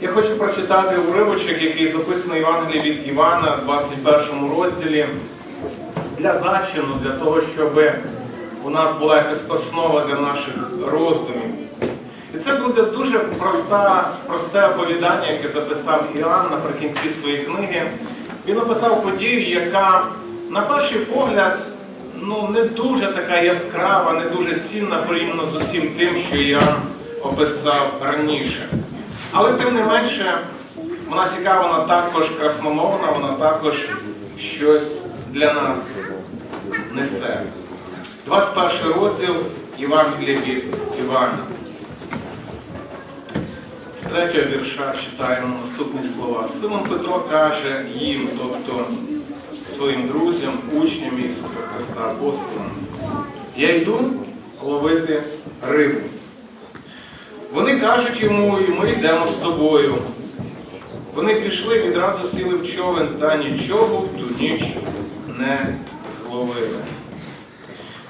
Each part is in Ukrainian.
Я хочу прочитати уривочок, який записаний в Євангелії від Івана, 21 розділі, для зачину, для того, щоб у нас була якась основа для наших роздумів. І це буде дуже проста, просте оповідання, яке записав Іоанн наприкінці своєї книги. Він описав подію, яка, на перший погляд, ну, не дуже така яскрава, не дуже цінна порівняно з усім тим, що Іоанн описав раніше. Але тим не менше, вона цікава, вона також красномовна, вона також щось для нас несе. 21 розділ Євангелія від Івана. З третього вірша читаємо наступні слова. Симон Петро каже їм, тобто своїм друзям, учням Ісуса Христа, апостолам, я йду ловити рибу. Вони кажуть йому, і ми йдемо з тобою. Вони пішли, відразу сіли в човен та нічого в ту ніч не зловили.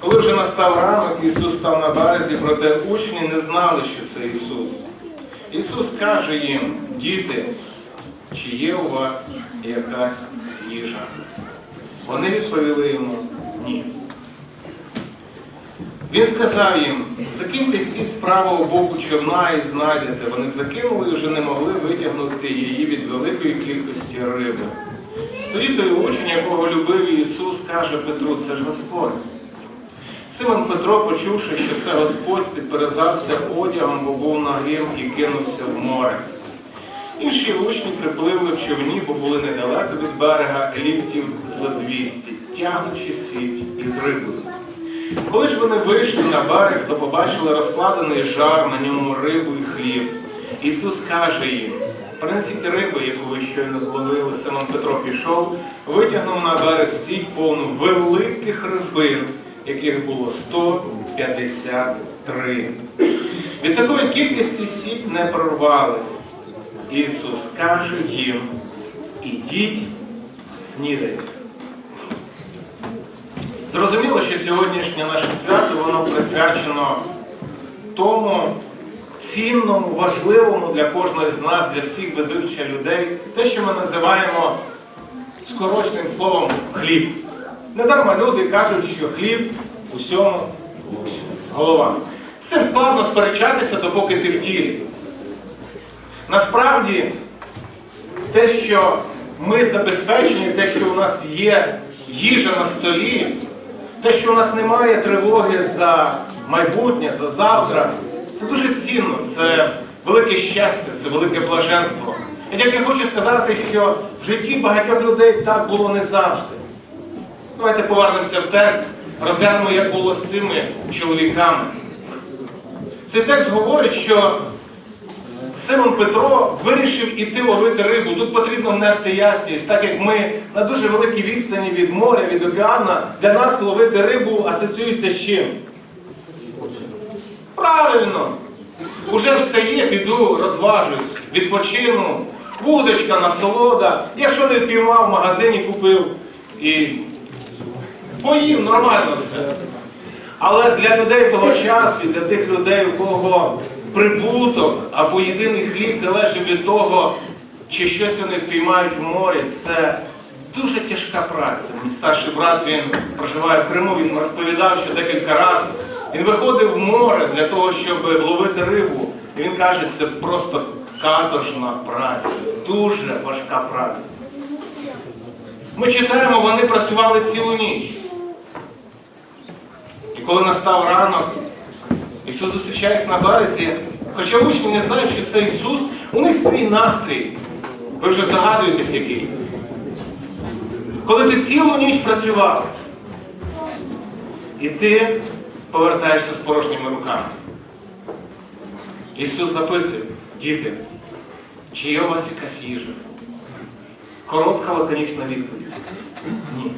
Коли вже настав ранок, Ісус став на березі, проте учні не знали, що це Ісус. Ісус каже їм, діти, чи є у вас якась їжа? Вони відповіли йому ні. Він сказав їм, закиньте сіть з правого боку човна і знайдете. Вони закинули і вже не могли витягнути її від великої кількості риби. Тоді той учень, якого любив Ісус, каже Петру, це ж Господь. Симон Петро, почувши, що це Господь, підперезався одягом, бо був нагим і кинувся в море. Інші учні припливли в човні, бо були недалеко від берега ліфтів за 200, тягнучи сіть із рибою. Коли ж вони вийшли на берег, то побачили розкладений жар, на ньому рибу і хліб. Ісус каже їм: принесіть риби, яку ви щойно зловили. Симон Петро пішов, витягнув на берег сіть повну великих рибин, яких було 153. Від такої кількості сіть не прорвались. Ісус каже їм: ідіть, снідайте. Зрозуміло, що сьогоднішнє наше свято воно присвячено тому цінному, важливому для кожного з нас, для всіх без людей, те, що ми називаємо скороченим словом хліб. Недарма люди кажуть, що хліб усьому голова. З цим складно сперечатися, допоки ти в тілі. Насправді, те, що ми забезпечені, те, що у нас є їжа на столі, те, що у нас немає тривоги за майбутнє, за завтра, це дуже цінно, це велике щастя, це велике блаженство. Я тільки хочу сказати, що в житті багатьох людей так було не завжди. Давайте повернемося в текст, розглянемо, як було з цими чоловіками. Цей текст говорить, що Симон Петро вирішив іти ловити рибу. Тут потрібно внести ясність, так як ми на дуже великій відстані від моря, від океана, для нас ловити рибу асоціюється з чим? Правильно! Уже все є, піду, розважусь, відпочину, вудочка, насолода. Якщо не впіймав, в магазині купив і поїв, нормально все. Але для людей того часу, для тих людей, у кого прибуток або єдиний хліб залежить від того, чи щось вони впіймають в морі, це дуже тяжка праця. Мій старший брат він проживає в Криму, він розповідав, що декілька разів він виходив в море для того, щоб ловити рибу. І він каже, це просто каторжна праця, дуже важка праця. Ми читаємо, вони працювали цілу ніч. І коли настав ранок, Ісус зустрічає їх на березі, хоча учні не знають, що це Ісус, у них свій настрій. Ви вже здогадуєтесь, який. Коли ти цілу ніч працював, і ти повертаєшся з порожніми руками. Ісус запитує, діти, чи є у вас якась їжа? Коротка лаконічна відповідь. Ні.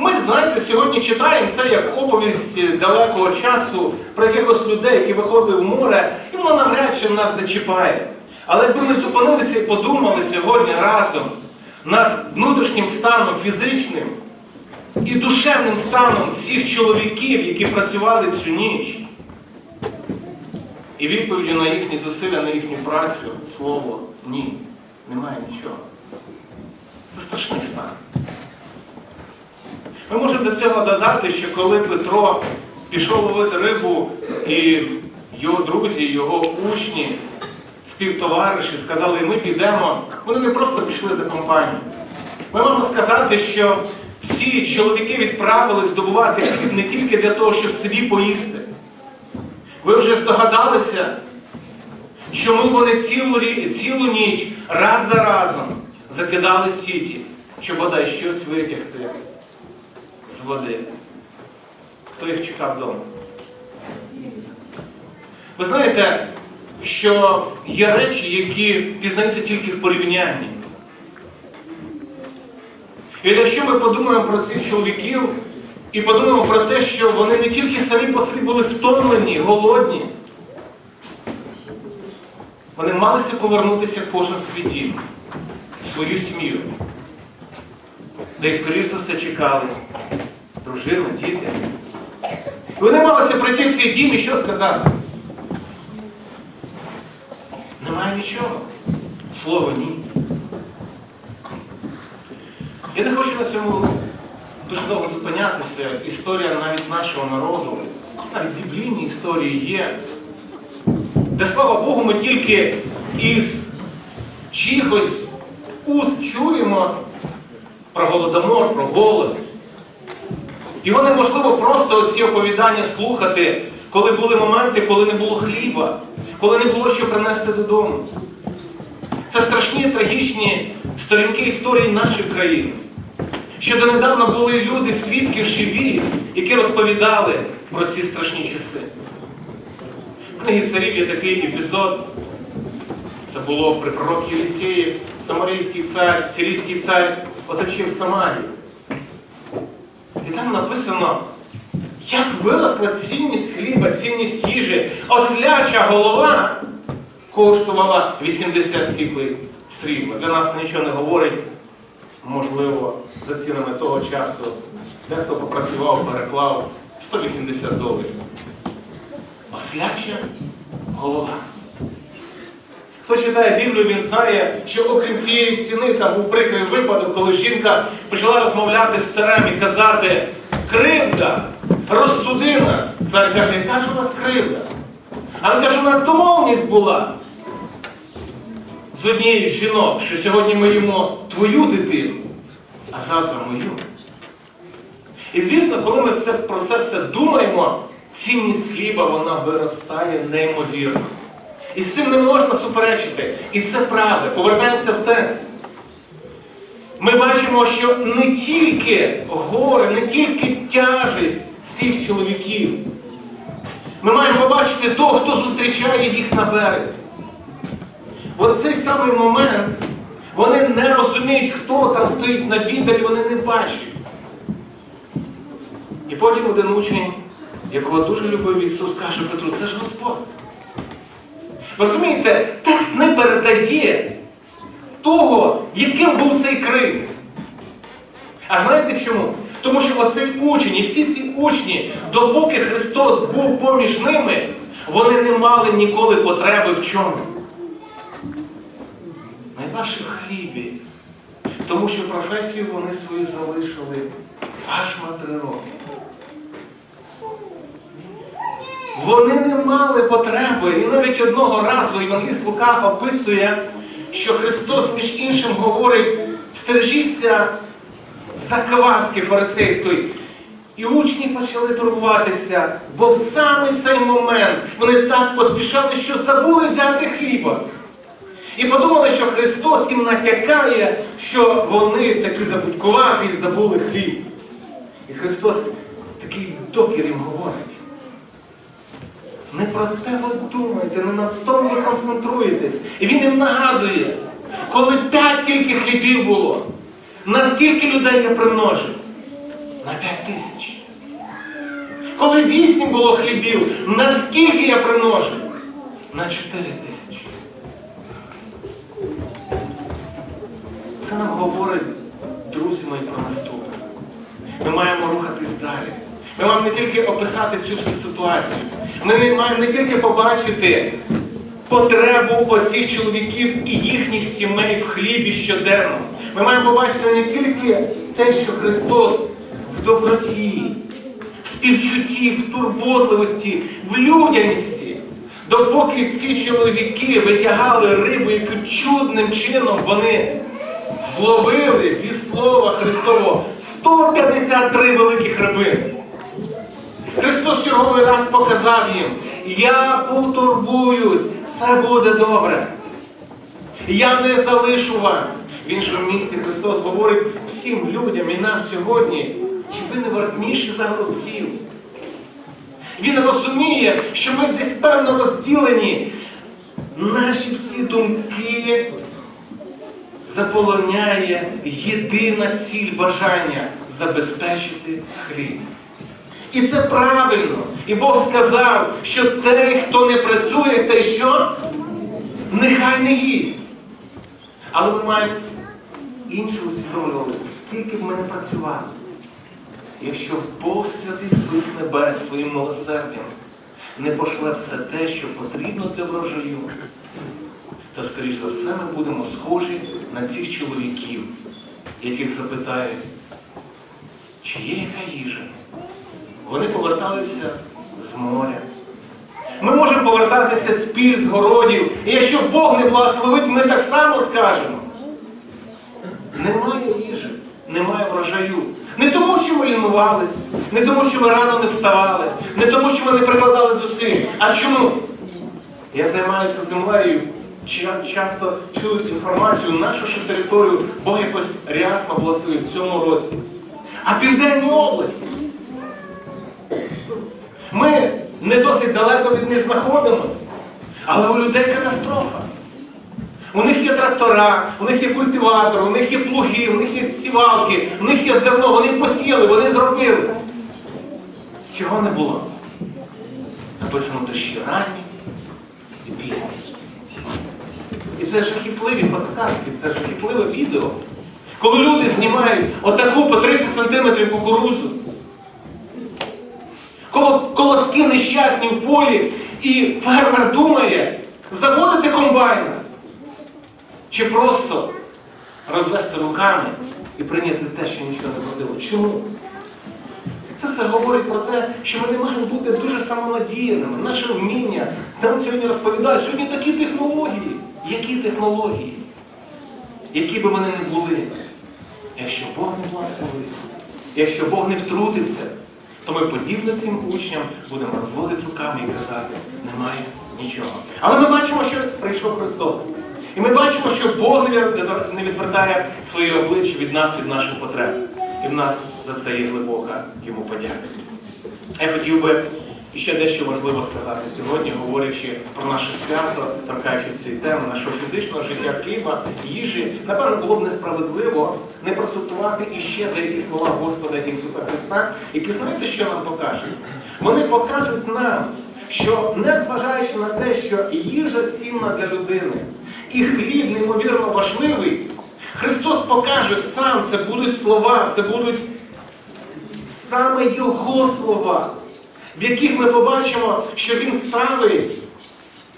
Ми, знаєте, сьогодні читаємо це як оповість далекого часу про якихось людей, які виходили в море, і воно навряд чи нас зачіпає. Але якби ми зупинилися і подумали сьогодні разом над внутрішнім станом фізичним і душевним станом цих чоловіків, які працювали цю ніч, І відповіді на їхні зусилля, на їхню працю, слово ні. Немає нічого. Це страшний стан. Ми можемо до цього додати, що коли Петро пішов ловити рибу, і його друзі, його учні, співтовариші сказали, ми підемо, вони не просто пішли за компанію. Ми можемо сказати, що ці чоловіки відправились здобувати хліб не тільки для того, щоб собі поїсти. Ви вже здогадалися, чому вони цілу, цілу ніч раз за разом закидали сіті, щоб бодай щось витягти води. Хто їх чекав вдома? Ви знаєте, що є речі, які пізнаються тільки в порівнянні. І якщо ми подумаємо про цих чоловіків і подумаємо про те, що вони не тільки самі по собі були втомлені, голодні, вони малися повернутися кожен свій дім, свою сім'ю, де й скоріш за все чекали дружина, діти. Вони малися прийти в цей дім і що сказати? Немає нічого. Слово ні. Я не хочу на цьому дуже довго зупинятися. Історія навіть нашого народу, навіть біблійні історії є, де, слава Богу, ми тільки із чихось уст чуємо про голодомор, про голод. Його неможливо просто ці оповідання слухати, коли були моменти, коли не було хліба, коли не було що принести додому. Це страшні трагічні сторінки історії наших країн. Ще донедавна були люди, свідки живі, які розповідали про ці страшні часи. В книгі царів є такий епізод. Це було при пророкі Єлісеї, Самарійський цар, сирійський цар оточив Самарію. І там написано, як виросла цінність хліба, цінність їжі, осляча голова коштувала 80 сіклей срібла. Для нас це нічого не говорить, можливо, за цінами того часу. Дехто попрацював, переклав 180 доларів. Осляча голова. Хто читає Біблію, він знає, що окрім цієї ціни там був прикрий випадок, коли жінка почала розмовляти з царем і казати кривда, розсуди нас. Цар каже, яка ж у вас кривда? А він каже, у нас домовленість була з однією з жінок, що сьогодні ми їмо твою дитину, а завтра мою. І звісно, коли ми це, про це все думаємо, цінність хліба вона виростає неймовірно. І з цим не можна суперечити. І це правда. Повертаємося в текст. Ми бачимо, що не тільки горе, не тільки тяжесть цих чоловіків. Ми маємо побачити того, хто зустрічає їх на березі. В цей самий момент вони не розуміють, хто там стоїть на віддалі, вони не бачать. І потім один учень, якого дуже любив Ісус, каже Петру, це ж Господь. Розумієте, текст не передає того, яким був цей крик. А знаєте чому? Тому що оцей учень і всі ці учні, допоки Христос був поміж ними, вони не мали ніколи потреби в чому? Найважче в хлібі. Тому що професію вони свою залишили аж на три роки. Вони не мали потреби. І навіть одного разу Євангеліст Лука описує, що Христос, між іншим, говорить, стережіться закваски фарисейської. І учні почали турбуватися, бо в самий цей момент вони так поспішали, що забули взяти хліба. І подумали, що Христос їм натякає, що вони такі забудькуваті і забули хліб. І Христос такий докір їм говорить. Не про те ви думаєте, не на тому ви концентруєтесь. І він їм нагадує, коли п'ять тільки хлібів було, наскільки людей я примножив? На п'ять тисяч. Коли вісім було хлібів, наскільки я примножив? На чотири тисячі. Це нам говорить, друзі мої, про наступне. Ми маємо рухатись далі. Ми маємо не тільки описати цю всю ситуацію, Ми маємо не тільки побачити потребу оцих чоловіків і їхніх сімей в хлібі щоденно. Ми маємо побачити не тільки те, що Христос в доброті, в співчутті, в турботливості, в людяності. Допоки ці чоловіки витягали рибу, яку чудним чином вони зловили зі слова Христового 153 великих рибини. Христос черговий раз показав їм, я потурбуюсь, все буде добре. Я не залишу вас. В іншому місці Христос говорить всім людям і нам сьогодні, чи ви не вартніші за голубців. Він розуміє, що ми десь певно розділені. Наші всі думки заполоняє єдина ціль бажання забезпечити хліб. І це правильно. І Бог сказав, що той, хто не працює, той що? Нехай не їсть. Але ми маємо інше усвідомлювати, скільки б ми не працювали. Якщо Бог святий своїх небес, своїм милосердям не пошле все те, що потрібно для врожаю, то, скоріш за все, ми будемо схожі на цих чоловіків, яких запитають, чи є яка їжа? Вони поверталися з моря. Ми можемо повертатися з піль, з городів. І якщо Бог не благословить, ми так само скажемо. Немає їжі, немає врожаю. Не тому, що ми лінувались, не тому, що ми рано не вставали, не тому, що ми не прикладали зусиль. А чому? Я займаюся землею, часто чую інформацію, нашу ж територію Бог якось рясно благословив в цьому році. А південні області. Ми не досить далеко від них знаходимося, але у людей катастрофа. У них є трактора, у них є культиватори, у них є плуги, у них є сівалки, у них є зерно, вони посіяли, вони зробили. Чого не було? Написано дощі ранні і пізні. І це жахітливі фотокартки, це жахітливе відео. Коли люди знімають отаку по 30 см кукурузу, колоски нещасні в полі, і фермер думає, заводити комбайна. Чи просто розвести руками і прийняти те, що нічого не вродило. Чому? Це все говорить про те, що ми не маємо бути дуже самонадіяними. Наше вміння нам сьогодні розповідають, сьогодні такі технології. Які технології? Які би вони не були, якщо Бог не благословить, якщо Бог не втрутиться, то ми подібно цим учням будемо розводити руками і казати, немає нічого. Але ми бачимо, що прийшов Христос. І ми бачимо, що Бог не відвертає своє обличчя від нас, від наших потреб. І в нас за це є глибока йому подяка. Я хотів би ще дещо важливо сказати сьогодні, говорячи про наше свято, торкаючись цієї теми, нашого фізичного життя хліба, їжі. Напевно, було б несправедливо не процитувати іще деякі слова Господа Ісуса Христа, які знаєте, що нам покажуть? Вони покажуть нам, що незважаючи на те, що їжа цінна для людини, і хліб неймовірно важливий, Христос покаже сам, це будуть слова, це будуть саме Його слова, в яких ми побачимо, що Він ставить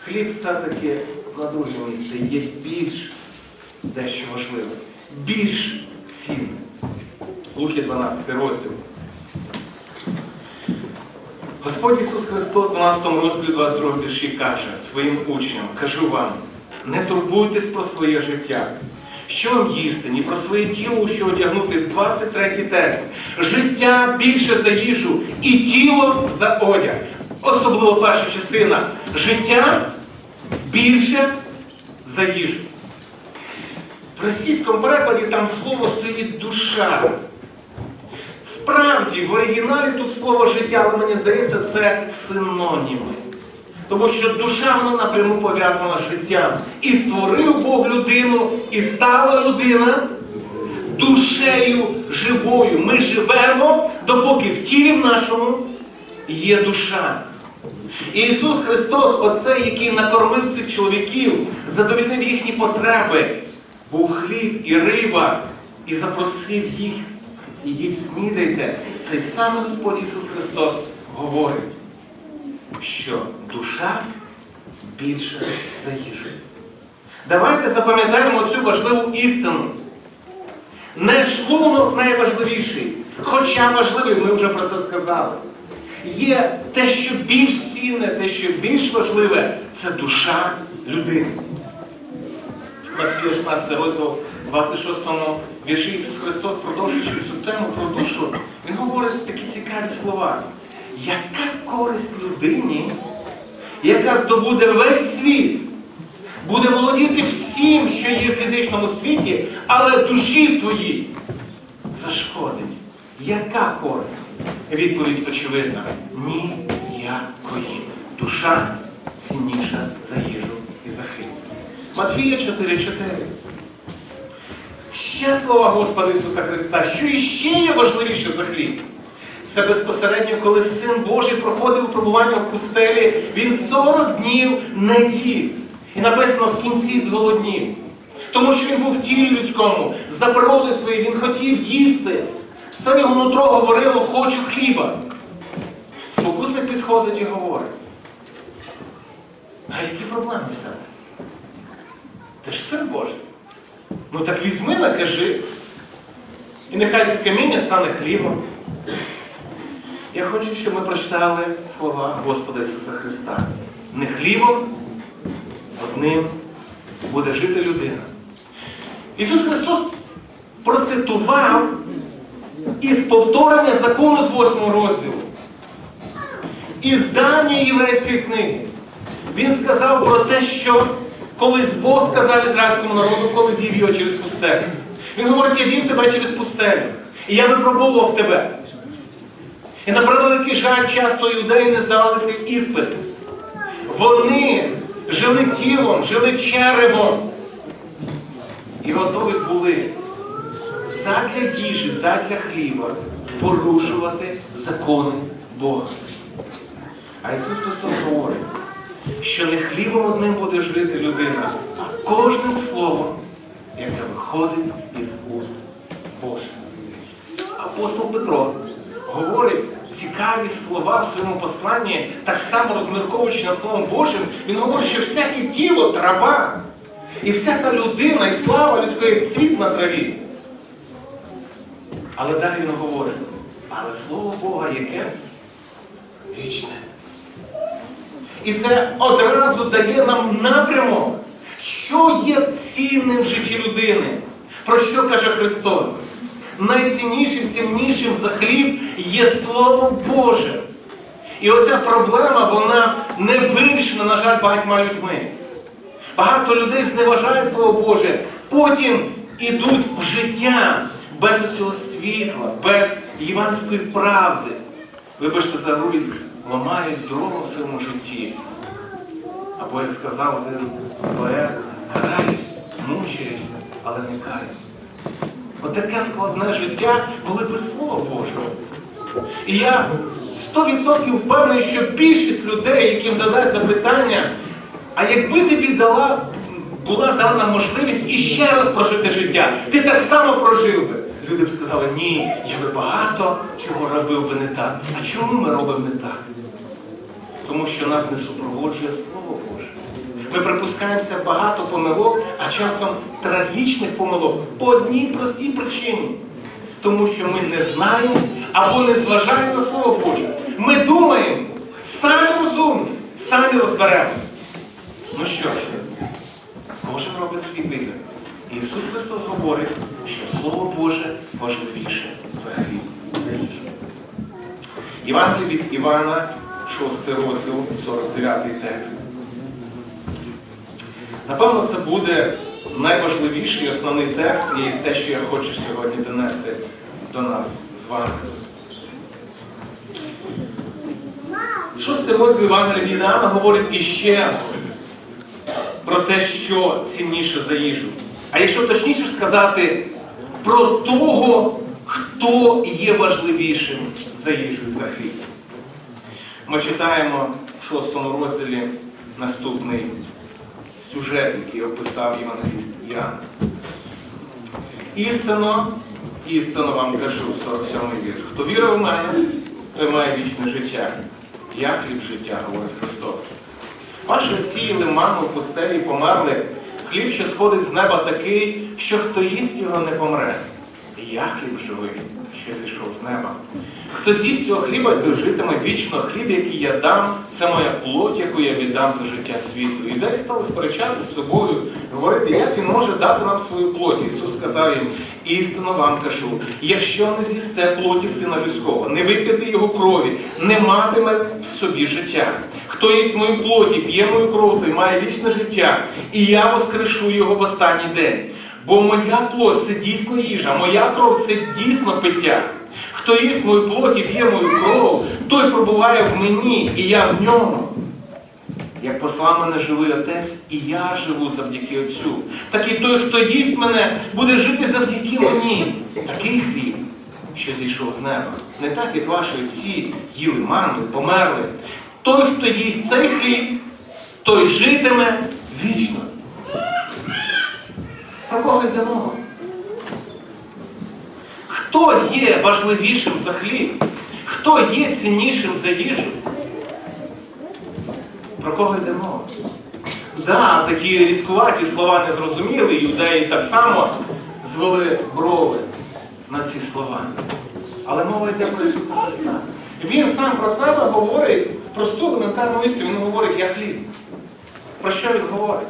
хліб все-таки на друге місце, є більш дещо важливе, більш цінне. Луки 12 розділ. Господь Ісус Христос в 12 розділі 22 вірші каже своїм учням, кажу вам, не турбуйтесь про своє життя. Що вам їсти, ні про своє тіло, що одягнутись, 23 текст. Життя більше за їжу і тіло за одяг. Особливо перша частина. Життя більше за їжу. В російському перекладі там слово стоїть душа. Справді, в оригіналі тут слово життя, але мені здається, це синоніми. Тому що душа вона напряму пов'язана з життям. І створив Бог людину, і стала людина душею живою. Ми живемо, допоки в тілі в нашому є душа. І Ісус Христос, оцей, який накормив цих чоловіків, задовільнив їхні потреби, був хліб і риба, і запросив їх, ідіть снідайте. Цей самий Господь Ісус Христос говорить. Що душа більша за їжу. Давайте запам'ятаємо цю важливу істину. Не шлунок найважливіший, хоча важливий, ми вже про це сказали. Є те, що більш цінне, те, що більш важливе, це душа людини. Матфія 16 розділ 26 вірші Ісус Христос, продовжуючи цю тему про душу, Він говорить такі цікаві слова. Яка користь людині, яка здобуде весь світ, буде володіти всім, що є в фізичному світі, але душі своїй зашкодить. Яка користь? Відповідь очевидна. Ніякої. Душа цінніша за їжу і за хліб. Матфія 4,4. Ще слова Господа Ісуса Христа, що іще є важливіше за хліб. Це безпосередньо, коли Син Божий проходив випробування в пустелі, він 40 днів не їв. І написано в кінці зголоднів. Тому що він був в тілі людському, за природи своєї, він хотів їсти. Все його нутро говорило, хочу хліба. Спокусник підходить і говорить. А які проблеми в тебе? Ти ж син Божий. Ну так візьми, накажи. І нехай це каміння стане хлібом. Я хочу, щоб ми прочитали слова Господа Ісуса Христа. Не хлібом одним буде жити людина. Ісус Христос процитував із повторення закону з 8 розділу. Із давньої єврейської книги. Він сказав про те, що колись Бог сказав ізраїльському народу, коли вів його через пустелю. Він говорить, я вів тебе через пустелю. І я випробовував тебе. І на превеликий жаль, часто юдеї не здавали цей іспит. Вони жили тілом, жили черевом. І готові були задля їжі, задля хліба порушувати закони Бога. А Ісус Христос говорить, що не хлібом одним буде жити людина, а кожним словом, яке виходить із уст Божих. Апостол Петро говорить цікаві слова в своєму посланні, так само розмірковуючи над Словом Божим, він говорить, що всяке тіло трава, і всяка людина, і слава людської цвіт на траві. Але далі він говорить, але Слово Бога яке? Вічне. І це одразу дає нам напрямок, що є цінним в житті людини. Про що каже Христос? Найціннішим, ціннішим за хліб є Слово Боже. І оця проблема, вона не вирішена, на жаль, багатьма людьми. Багато людей зневажають Слово Боже, потім ідуть в життя без усього світла, без євангельської правди. Вибачте за рулість, ламають дорогу в своєму житті. Або, як сказав один поет, караюсь, мучаюсь, але не каюсь. Отаке складне життя, коли без Слова Божого. І я 100% впевнений, що більшість людей, яким задають запитання, а якби тобі дала, була дана можливість іще раз прожити життя, ти так само прожив би. Люди б сказали, ні, я би багато чого робив би не так. А чому ми робимо не так? Тому що нас не супроводжує. Ми припускаємося багато помилок, а часом трагічних помилок по одній простій причині. Тому що ми не знаємо або не зважаємо на Слово Боже. Ми думаємо, самі розумні, самі розберемось. Ну що ж, кожен робить свій вибір. Ісус Христос говорить, що Слово Боже важливіше за хліб, за їжу. Євангеліє від Івана, 6 розділ, 49 текст. Напевно, це буде найважливіший основний текст і те, що я хочу сьогодні донести до нас з вами. Шостий розділ Івангелія від говорить іще про те, що цінніше за їжу. А якщо точніше сказати, про того, хто є важливішим за їжу і за хліб. Ми читаємо в шостому розділі наступний сюжет, який описав Євангеліст Іоанн. Істинно, істинно вам кажу, 47 вірш. Хто вірив в мене, той має вічне життя. Я хліб життя, говорить Христос. Ваші отці їли ману в пустелі померли. Хліб, що сходить з неба такий, що хто їсть його не помре. Я хліб живий, що зійшов з неба. Хто з'їсть цього хліба, той житиме вічно. Хліб, який я дам, це моя плоть, яку я віддам за життя світу. І далі стали сперечати з собою, говорити, як він може дати нам свою плоть. Ісус сказав їм, істинно вам кажу, якщо не з'їсте плоті сина людського, не вип'єте його крові, не матиме в собі життя. Хто їсть мою плоті, п'є мою кров, той має вічне життя, і я воскрешу його в останній день. Бо моя плоть це дійсно їжа, моя кров це дійсно пиття. Хто їсть мою плоть і п'є мою кров, той пробуває в мені, і я в ньому. Як послав мене живий отець, і я живу завдяки Отцю. Так і той, хто їсть мене, буде жити завдяки мені. Такий хліб, що зійшов з неба. Не так, як ваші отці їли ману, померли. Той, хто їсть цей хліб, той житиме вічно. Про кого йде? Хто є важливішим за хліб? Хто є ціннішим за їжу? Про кого йде мова? Да, такі різкуваті слова не зрозуміли, і юдеї так само звели брови на ці слова. Але мова йде про Ісуса Христа. Він сам про себе говорить просту елементарну істину. Він говорить, я хліб. Про що він говорить?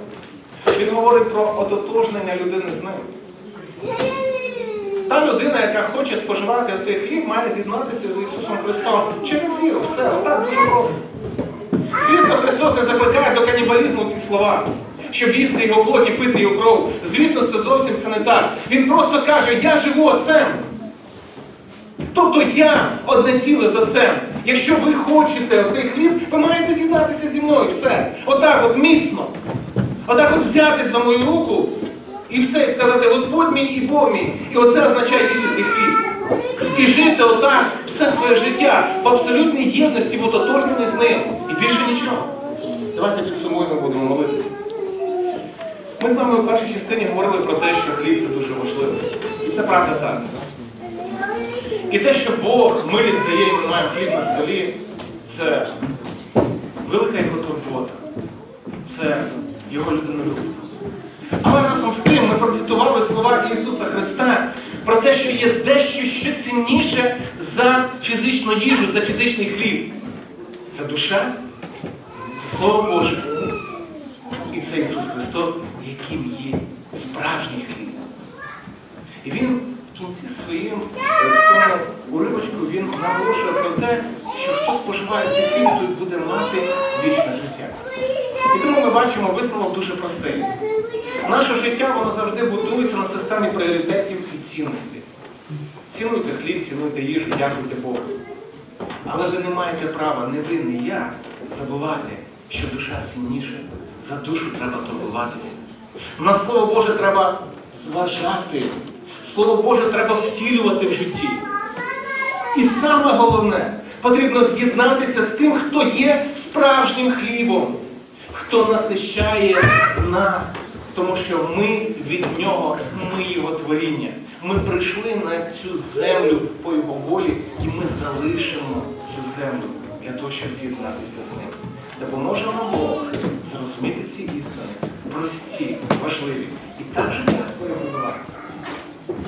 Він говорить про ототожнення людини з ним. Та людина, яка хоче споживати цей хліб, має з'єднатися з Ісусом Христом через віру. Все, отак дуже просто. Звісно, Христос не закликає до канібалізму ці слова, щоб їсти його плоті, пити його кров. Звісно, це зовсім все не так. Він просто каже, я живу отцем. Тобто я одне ціле з отцем. Якщо ви хочете оцей хліб, ви маєте з'єднатися зі мною. Все. Отак от міцно. Отак от взятись за мою руку і все, і сказати Господь мій і Бог мій. І оце означає їсти цей хліб. І жити отак все своє життя в абсолютній єдності, в ототожненні з ним. І більше нічого. Давайте підсумуємо, будемо молитися. Ми з вами в першій частині говорили про те, що хліб це дуже важливо. І це правда так. І те, що Бог милість дає і ми маємо хліб на столі, це велика його турбота. Це його людинолюбство. Але разом з тим ми процитували слова Ісуса Христа про те, що є дещо що цінніше за фізичну їжу, за фізичний хліб. Це душа, це Слово Боже. І це Ісус Христос, яким є справжній хліб. І Він в кінці своїм уривочку наголошує про те, що хто споживає цей хліб, той буде мати вічне життя. І тому ми бачимо висновок дуже простий. Наше життя воно завжди будується на системі пріоритетів і цінностей. Цінуйте хліб, цінуйте їжу, дякуйте Богу. Але ви не маєте права, не ви, не я, забувати, що душа цінніша. За душу треба турбуватися. На Слово Боже треба зважати. Слово Боже треба втілювати в житті. І саме головне, потрібно з'єднатися з тим, хто є справжнім хлібом, хто насищає нас, тому що ми від нього, ми його творіння. Ми прийшли на цю землю по його волі, і ми залишимо цю землю для того, щоб з'єднатися з ним. Допоможе нам Бог зрозуміти ці істини, прості, важливі, і так життя своє будувати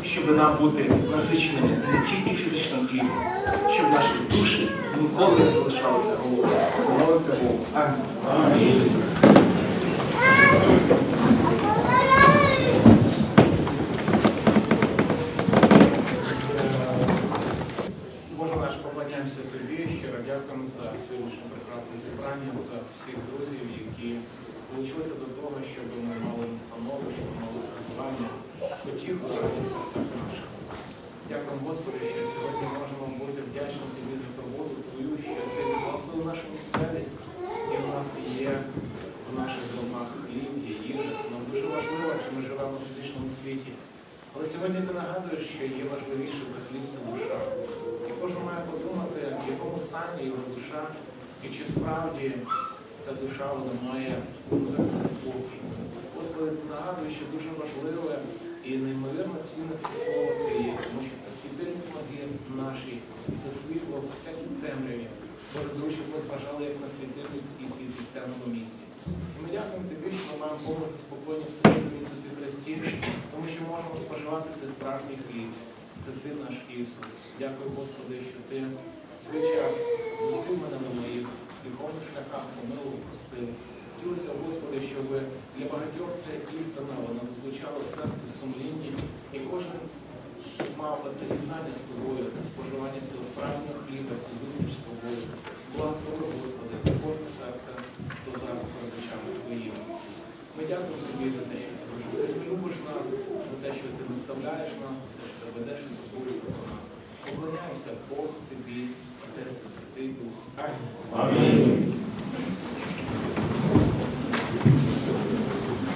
щоб нам бути насиченими не тільки фізичним хлібом, щоб наші душі ніколи не залишалися голодними. Молимося Богу. Амінь. Боже наш, поклоняємося Тобі, щиро дякуємо за сьогоднішнє прекрасне зібрання, за всіх друзів, які долучилися до того, щоб ми мали настанову, щоб ми мали спілкування, потіху в серцях наших. Дякуємо, Господи, що сьогодні можемо бути вдячними Тобі за турботу Твою, що Ти відносив нашу місцевість, і в нас є в наших домах хліб, є їжа. Це нам дуже важливо, що ми живемо в фізичному світі. Але сьогодні ти нагадуєш, що є важливіше за хліб це душа. І кожен має подумати, в якому стані його душа, і чи справді ця душа вона має спокій. Господи, ти нагадуєш, що дуже важливе і неймовірно цінне це слово Твоє, тому що це світильник ноги наші, це світло в всякій темряві. Боже, щоб ми зважали як на світильник і світлі в темному місті. І ми дякуємо тобі, що ми маємо повне заспокоєння в своєму Ісусі Христі, тому що можемо споживати цей справжній хліб. Це ти наш Ісус. Дякую, Господи, що ти в свій час зустрів мене на моїх гріховних шляхах, помилував, простив. Хотілося, Господи, щоб для багатьох це істина, вона зазвучала в серці, в сумлінні, і кожен мав це єднання з тобою, це споживання цього справжнього хліба, цю зустріч з тобою. Благослови, Господи, кожне серце, хто зараз перед очами Твоїм. Ми дякуємо тобі за те, що ти дуже сильно любиш нас, за те, що ти наставляєш нас, за те, що ти ведеш і турбуєшся про нас. Поклоняємося Бог тобі, Отець і Святий Дух. Амінь. Амінь.